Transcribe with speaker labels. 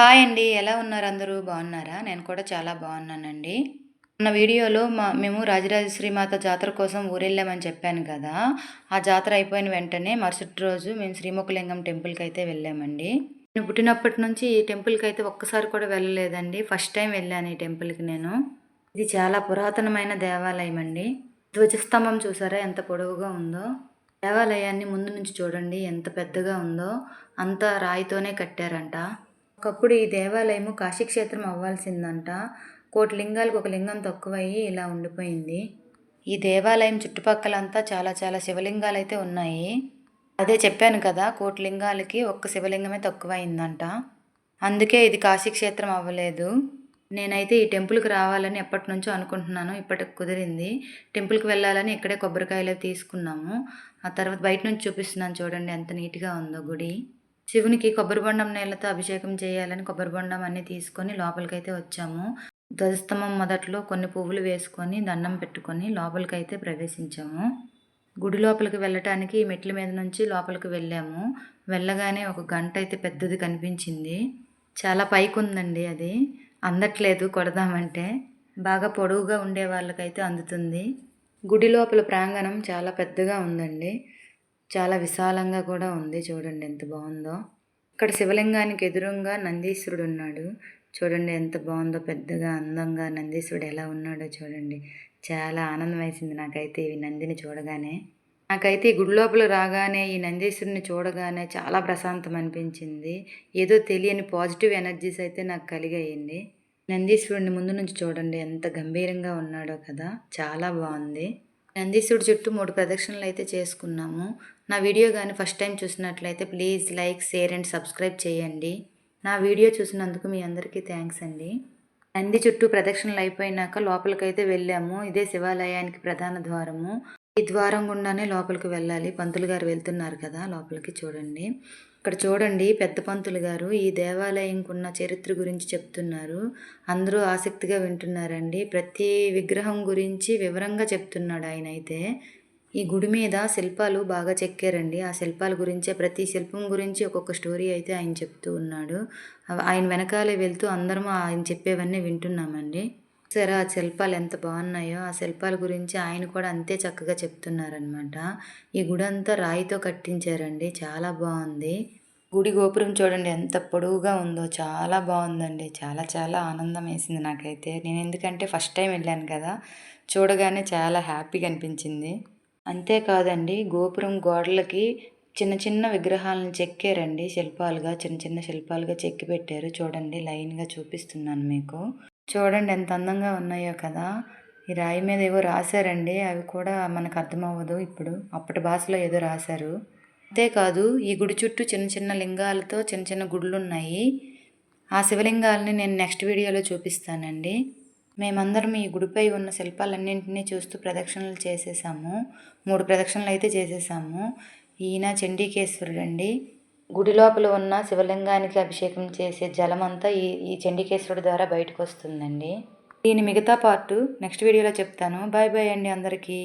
Speaker 1: Hi అండి. ఎలా ఉన్నారు అందరూ? బాగున్నారా? నేను కూడా చాలా బాగున్నానండి. మన వీడియోలో మా మేము రాజరాజేశ్వరీమాత జాతర కోసం ఊరెళ్ళామని చెప్పాను కదా. ఆ జాతర అయిపోయిన వెంటనే మరుసటి రోజు మేము శ్రీముఖలింగం టెంపుల్కి అయితే వెళ్ళామండి. నేను పుట్టినప్పటి నుంచి ఈ టెంపుల్కి అయితే ఒక్కసారి కూడా వెళ్ళలేదండి. ఫస్ట్ టైం వెళ్ళాను ఈ టెంపుల్కి నేను. ఇది చాలా పురాతనమైన దేవాలయం అండి. ధ్వజస్తంభం చూసారా? ఎంత పొడవుగా ఉందో. దేవాలయాన్ని ముందు నుంచి చూడండి. ఎంత పెద్దగా ఉందో. అంతా రాయితోనే కట్టారంట. ఒకప్పుడు ఈ దేవాలయము కాశీక్షేత్రం అవ్వాల్సిందంట. కోటి లింగాలకు ఒక లింగం తక్కువయ్యి ఇలా ఉండిపోయింది. ఈ దేవాలయం చుట్టుపక్కలంతా చాలా చాలా శివలింగాలు అయితే ఉన్నాయి. అదే చెప్పాను కదా కోటి లింగాలకి ఒక్క శివలింగమే తక్కువైందంట అందుకే ఇది కాశీక్షేత్రం అవ్వలేదు. నేనైతే ఈ టెంపుల్కి రావాలని ఎప్పటి నుంచో అనుకుంటున్నాను. ఇప్పటికి కుదిరింది. టెంపుల్కి వెళ్ళాలని ఇక్కడే కొబ్బరికాయలు తీసుకున్నాము. ఆ తర్వాత బయట నుంచి చూపిస్తున్నాను చూడండి ఎంత నీట్గా ఉందో గుడి. శివునికి కొబ్బరి బొండం నీళ్ళతో అభిషేకం చేయాలని కొబ్బరి బొండం అన్నీ తీసుకొని లోపలికైతే వచ్చాము. ధ్వజస్తంభం మొదట్లో కొన్ని పువ్వులు వేసుకొని దండం పెట్టుకొని లోపలికైతే ప్రవేశించాము. గుడి లోపలికి వెళ్ళటానికి మెట్ల మీద నుంచి లోపలికి వెళ్ళాము. వెళ్ళగానే ఒక గంట అయితే పెద్దది కనిపించింది. చాలా పైకి ఉందండి అది. అందట్లేదు కొడదామంటే. బాగా పొడవుగా ఉండే వాళ్ళకైతే అందుతుంది. గుడి లోపల ప్రాంగణం చాలా పెద్దగా ఉందండి. చాలా విశాలంగా కూడా ఉంది చూడండి ఎంత బాగుందో. ఇక్కడ శివలింగానికి ఎదురుగా నందీశ్వరుడు ఉన్నాడు. చూడండి ఎంత బాగుందో పెద్దగా అందంగా నందీశ్వరుడు ఎలా ఉన్నాడో చూడండి. చాలా ఆనందం వేసింది నాకైతే ఈ నందిని చూడగానే. నాకైతే ఈ గుడి లోపల రాగానే ఈ నందీశ్వరుని చూడగానే చాలా ప్రశాంతం అనిపించింది. ఏదో తెలియని పాజిటివ్ ఎనర్జీస్ అయితే నాకు కలిగాయండి. నందీశ్వరుడిని ముందు నుంచి చూడండి ఎంత గంభీరంగా ఉన్నాడో కదా. చాలా బాగుంది. నందీశ్వరుడు చుట్టూ మూడు ప్రదక్షిణలు అయితే చేసుకున్నాము. నా వీడియో కానీ ఫస్ట్ టైం చూసినట్లయితే please like share and subscribe చేయండి. నా వీడియో చూసినందుకు మీ అందరికీ థ్యాంక్స్ అండి. నంది చుట్టూ ప్రదక్షిణలు అయిపోయినాక లోపలికైతే వెళ్ళాము. ఇదే శివాలయానికి ప్రధాన ద్వారము. ఈ ద్వారం గుండానే లోపలికి వెళ్ళాలి. పంతులు గారు వెళ్తున్నారు కదా లోపలికి చూడండి. ఇక్కడ చూడండి పెద్ద పంతులు గారు ఈ దేవాలయంకు ఉన్న చరిత్ర గురించి చెప్తున్నారు. అందరూ ఆసక్తిగా వింటున్నారండి. ప్రతి విగ్రహం గురించి వివరంగా చెప్తున్నాడు ఆయన అయితే ఈ గుడి మీద శిల్పాలు బాగా చెక్కారండి. ఆ శిల్పాల గురించే ప్రతి శిల్పం గురించి ఒక్కొక్క స్టోరీ అయితే ఆయన చెప్తూ ఉన్నాడు. ఆయన వెనకాలే వెళ్తూ అందరం ఆయన చెప్పేవన్నీ వింటున్నామండి. సరే ఆ శిల్పాలు ఎంత బాగున్నాయో ఆ శిల్పాల గురించి ఆయన కూడా అంతే చక్కగా చెప్తున్నారనమాట ఈ గుడి అంతా రాయితో కట్టించారండి. చాలా బాగుంది. గుడి గోపురం చూడండి ఎంత పొడవుగా ఉందో చాలా బాగుందండి. చాలా చాలా ఆనందం వేసింది నాకైతే. నేను ఎందుకంటే ఫస్ట్ టైం వెళ్ళాను కదా చూడగానే చాలా హ్యాపీగా అనిపించింది. అంతేకాదండి గోపురం గోడలకి చిన్న చిన్న విగ్రహాలను చెక్కారండి. శిల్పాలుగా చిన్న చిన్న శిల్పాలుగా చెక్కి పెట్టారు. చూడండి లైన్గా చూపిస్తున్నాను మీకు. చూడండి ఎంత అందంగా ఉన్నాయో కదా. ఈ రాయి మీద ఏవో రాశారండి. అవి కూడా మనకు అర్థమవ్వదు ఇప్పుడు. అప్పటి భాషలో ఏదో రాశారు. అంతేకాదు ఈ గుడి చుట్టూ చిన్న చిన్న లింగాలతో చిన్న చిన్న గుడులు ఉన్నాయి ఆ శివలింగాలని నేను నెక్స్ట్ వీడియోలో చూపిస్తానండి. మేమందరం ఈ గుడిపై ఉన్న శిల్పాలన్నింటినీ చూస్తూ ప్రదక్షిణలు చేసేసాము. మూడు ప్రదక్షిణలు అయితే చేసేసాము. ఈయన చండీకేశ్వరుడు అండి గుడి లోపల ఉన్న శివలింగానికి అభిషేకం చేసే జలం అంతా ఈ ఈ చండీకేశ్వరుడు ద్వారా బయటకు వస్తుందండి దీని మిగతా పార్టు నెక్స్ట్ వీడియోలో చెప్తాను. బాయ్ బాయ్ అండి అందరికీ.